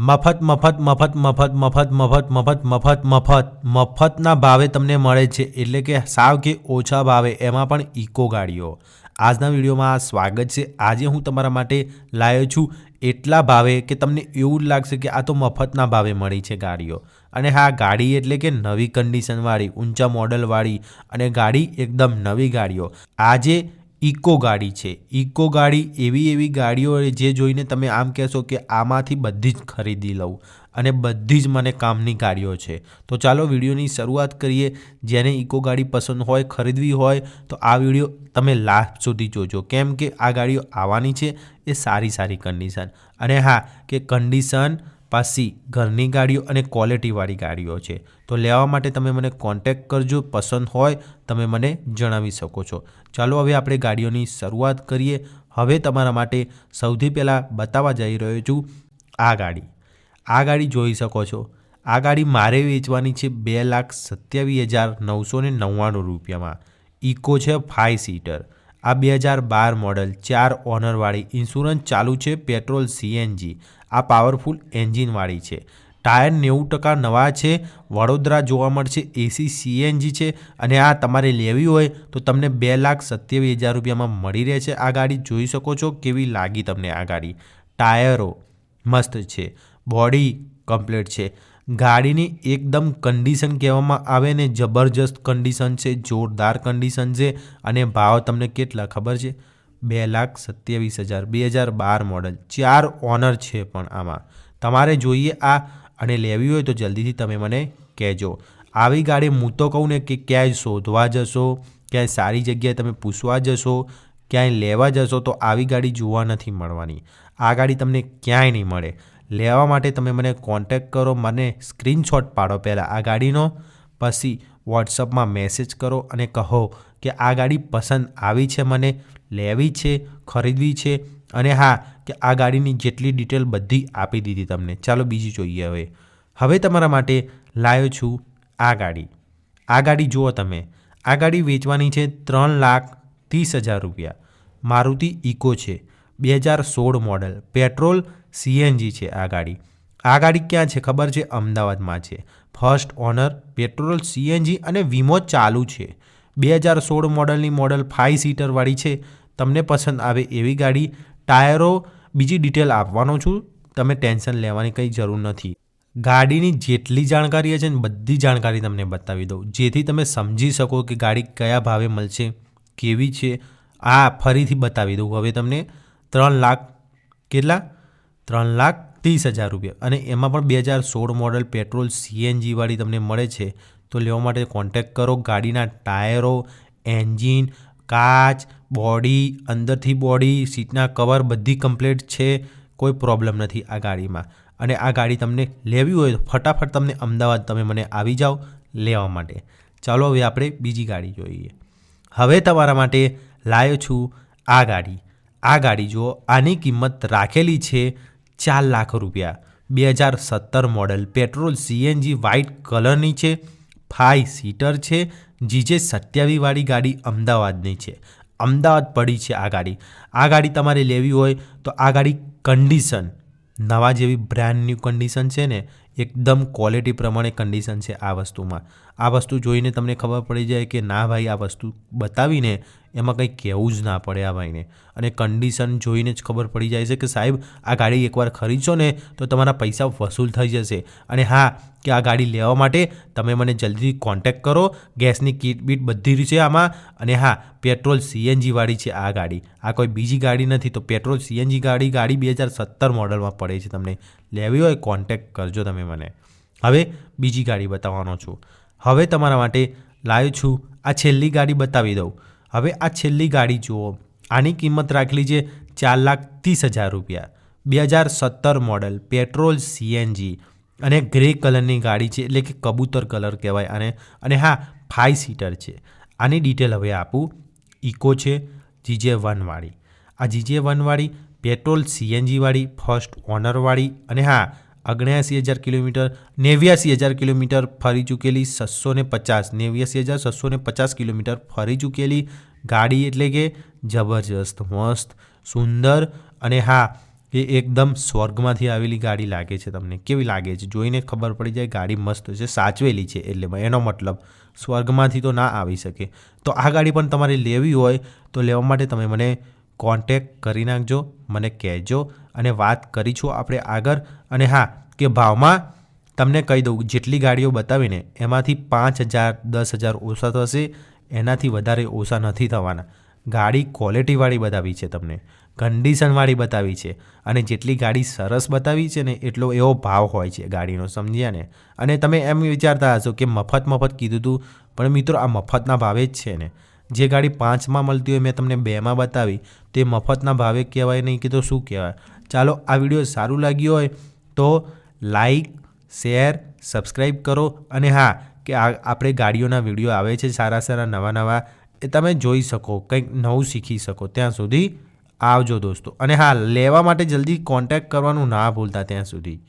મફત મફત મફત મફત મફત મફત મફત મફત મફત, મફતના ભાવે તમને મળે છે. એટલે કે સાવ કે ઓછા ભાવે. એમાં પણ ઇકો ગાડીઓ. આજના વિડીયોમાં સ્વાગત છે. આજે હું તમારા માટે લાવ્યો છું એટલા ભાવે કે તમને એવું લાગશે કે આ તો મફતના ભાવે મળી છે ગાડીઓ. અને હા, ગાડી એટલે કે નવી કન્ડિશનવાળી ઊંચા મોડલવાળી અને ગાડી એકદમ નવી ગાડીઓ. આજે ઇકો ગાડી છે. ઇકો ગાડી એવી એવી ગાડીઓ જે જોઈને તમે આમ કહેશો કે આમાંથી બધી જ ખરીદી લઉં અને બધી જ મને કામની ગાડીઓ છે. તો ચાલો વિડીયોની શરૂઆત કરીએ. જેને ઇકો ગાડી પસંદ હોય, ખરીદવી હોય, તો આ વીડિયો તમે લાસ્ટ સુધી જોજો. કેમ કે આ ગાડીઓ આવવાની છે, એ સારી સારી કન્ડિશન અને હા, કે કન્ડિશન પાસી ઘરની ગાડીઓ અને ક્વોલિટીવાળી ગાડીઓ છે. તો લેવા માટે તમે મને કોન્ટેક્ટ કરજો, પસંદ હોય તમે મને જણાવી શકો છો. ચાલો હવે આપણે ગાડીઓની શરૂઆત કરીએ. હવે તમારા માટે સૌથી પહેલાં બતાવવા જઈ રહ્યો છું આ ગાડી. આ ગાડી જોઈ શકો છો. આ ગાડી મારે વેચવાની છે બે લાખ સત્યાવીસ હજાર નવસો ને નવ્વાણું રૂપિયામાં. ઇકો છે ફાઇવ સીટર આ બે હજાર બાર મોડલ ચાર ઓનરવાળી ઇન્સ્યોરન્સ ચાલુ છે પેટ્રોલ સીએનજી આ પાવરફુલ એન્જિનવાળી છે. ટાયર નેવું ટકા નવા છે, વડોદરા જોવા મળશે, એસી, સીએનજી છે અને આ તમારે લેવી હોય તો તમને બે લાખ સત્યાવીસ હજાર રૂપિયામાં મળી રહે છે આ ગાડી. જોઈ શકો છો કેવી લાગી તમને આ ગાડી. ટાયરો મસ્ત છે, બોડી કમ્પ્લીટ છે. ગાડીની એકદમ કન્ડિશન કહેવામાં આવે ને, જબરજસ્ત કન્ડિશન છે, જોરદાર કન્ડિશન છે અને ભાવ તમને કેટલા ખબર છે? બે લાખ સત્યાવીસ હજાર, બે હજાર બાર મોડલ ચાર ઓનર છે પણ આમાં. તમારે જોઈએ આ અને લેવી હોય તો જલ્દીથી તમે મને કહેજો. આવી ગાડી હું તો કહું ને કે ક્યાંય શોધવા જશો, ક્યાંય સારી જગ્યાએ તમે પૂછવા જશો, ક્યાંય લેવા જશો તો આવી ગાડી જોવા નથી મળવાની. આ ગાડી તમને ક્યાંય નહીં મળે. લેવા માટે તમે મને કોન્ટેક કરો, મને સ્ક્રીનશોટ પાડો પહેલાં આ ગાડીનો. પછી વોટ્સઅપમાં મેસેજ કરો અને કહો કે આ ગાડી પસંદ આવી છે મને, લેવી છે, ખરીદવી છે અને હા, કે આ ગાડીની જેટલી ડિટેલ બધી આપી દીધી તમને. ચાલો બીજી જોઈએ હવે. હવે તમારા માટે લાવ્યો છું આ ગાડી. આ ગાડી જુઓ તમે. આ ગાડી વેચવાની છે ત્રણ લાખ ત્રીસ હજાર રૂપિયા. મારુતિ ઇકો છે. બે હજાર સોળ મોડલ. પેટ્રોલ સીએનજી છે આ ગાડી. આ ગાડી ક્યાં છે? ખબર છે? અમદાવાદમાં છે. ફર્સ્ટ ઓનર પેટ્રોલ સીએનજી અને વીમો ચાલુ છે. બે હજાર સોળ મોડલની મોડલ ફાઇવ સીટરવાળી છે. તમને પસંદ આવે એવી ગાડી. ટાયરો બીજી ડિટેલ આપવાનો છું. તમે ટેન્શન લેવાની કંઈ જરૂર નથી. ગાડીની જેટલી જાણકારી છે ને બધી જાણકારી તમને બતાવી દઉં. જેથી તમે સમજી શકો કે ગાડી કયા ભાવે મળશે, કેવી છે. આ ફરીથી બતાવી દઉં. હવે તમને ત્રણ લાખ કેટલા? ત્રણ લાખ ત્રીસ હજાર રૂપિયા. અને એમાં પણ બે હજાર સોળ મોડલ પેટ્રોલ સીએનજીવાળી તમને મળે છે, તો લેવા માટે કોન્ટેક્ટ કરો. ગાડીના ટાયરો એન્જિન કાચ બોડી અંદરથી બોડી સીટના કવર બધી કમ્પ્લીટ છે. કોઈ પ્રોબ્લેમ નથી આ ગાડીમાં. અને આ ગાડી તમને લેવી હોય તો ફટાફટ તમને અમદાવાદ તમે મને આવી જાઓ લેવા માટે. ચાલો હવે આપણે બીજી ગાડી જોઈએ. હવે તમારા માટે લાવ્યો છું આ ગાડી. આ ગાડી જુઓ, આની કિંમત રાખેલી છે ચાર લાખ રૂપિયા. બે હજાર સત્તર મોડલ પેટ્રોલ સીએનજી વ્હાઇટ કલરની છે ફાઇવ સીટર છે, જીજે સત્યાવીસવાળી ગાડી અમદાવાદની છે. અમદાવાદ પડી છે આ ગાડી. આ ગાડી તમારે લેવી હોય તો આ ગાડી કન્ડિશન નવા જેવી બ્રાન્ડ ન્યૂ કન્ડિશન છે ને, એકદમ ક્વોલિટી પ્રમાણે કન્ડિશન છે આ વસ્તુમાં. આ વસ્તુ જોઈને તમને ખબર પડી જાય કે ના ભાઈ આ વસ્તુ બતાવીને એમાં કંઈ કહેવું જ ના પડે આ ભાઈને. અને કન્ડિશન જોઈને જ ખબર પડી જાય છે કે સાહેબ, આ ગાડી એકવાર ખરીદશો ને તો તમારા પૈસા વસૂલ થઈ જશે. અને હા, કે આ ગાડી લેવા માટે તમે મને જલ્દી કોન્ટેક્ટ કરો. ગેસની કીટ બીટ બધી છે આમાં. અને હા પેટ્રોલ સીએનજીવાળી છે આ ગાડી. આ કોઈ બીજી ગાડી નથી, તો પેટ્રોલ સીએનજી ગાડી ગાડી બે હજાર સત્તર મોડલમાં પડે છે તમને. લેવી હોય કોન્ટેક્ટ કરજો તમે મને. હવે બીજી ગાડી બતાવવાનો છું. હવે તમારા માટે લાવ્યો છું. આ છેલ્લી ગાડી બતાવી દઉં. હવે આ છેલ્લી ગાડી જુઓ. આની કિંમત રાખેલી છે ચાર લાખ ત્રીસ હજાર રૂપિયા. બે હજાર સત્તર મોડલ, પેટ્રોલ સીએનજી અને ગ્રે કલરની ગાડી છે, એટલે કે કબૂતર કલર કહેવાય આને. અને હા ફાઇવ સીટર છે. આની ડિટેલ હવે આપું. ઇકો છે જીજે વનવાળી આ જીજે વનવાળી પેટ્રોલ સીએનજીવાળી ફર્સ્ટ ઓનરવાળી અને હા ઓગણ્યાસી હજાર કિલોમીટર, નેવ્યાસી હજાર કિલોમીટર ફરી ચૂકેલી છસો ને પચાસ, નેવ્યાસી હજાર છસો ને પચાસ કિલોમીટર ફરી ચૂકેલી ગાડી એટલે કે જબરજસ્ત, મસ્ત, સુંદર અને હા, એ એકદમ સ્વર્ગમાંથી આવેલી ગાડી લાગે છે તમને. કેવી લાગે છે? જોઈને ખબર પડી જાય ગાડી મસ્ત છે, સાચવેલી છે એટલે એનો મતલબ સ્વર્ગમાંથી તો ના આવી શકે. તો આ ગાડી પણ તમારે લેવી હોય તો લેવા માટે તમે મને કોન્ટેક કરી નાખજો, મને કહેજો અને વાત કરીશું આપણે આગળ. અને હા કે ભાવમાં તમને કહી દઉં, જેટલી ગાડીઓ બતાવીને એમાંથી પાંચ હજાર, દસ હજાર ઓછા થશે, એનાથી વધારે ઓછા નથી થવાના. ગાડી ક્વોલિટીવાળી બતાવી છે તમને, કન્ડિશનવાળી બતાવી છે અને જેટલી ગાડી સરસ બતાવી છે ને એટલો એવો ભાવ હોય છે ગાડીનો, સમજ્યા ને? અને તમે એમ વિચારતા હશો કે મફત મફત કીધું હતું પણ મિત્રો આ મફતના ભાવે જ છે ને. જે ગાડી પાંચમાં મળતી હોય મેં તમને બેમાં બતાવી, તે મફતના ભાવે કહેવાય નહીં કે તો શું કહેવાય? ચાલો આ વીડિયો સારું લાગ્યું હોય તો લાઈક, શેર સબસ્ક્રાઈબ કરો અને હા, કે આપણે ગાડીઓના વીડિયો આવે છે સારા સારા નવા નવા, એ તમે જોઈ શકો, કંઈક નવું શીખી શકો ત્યાં સુધી. આવજો દોસ્તો. અને હા, લેવા માટે જલ્દી કોન્ટેક્ટ કરવાનું ના ભૂલતા ત્યાં સુધી.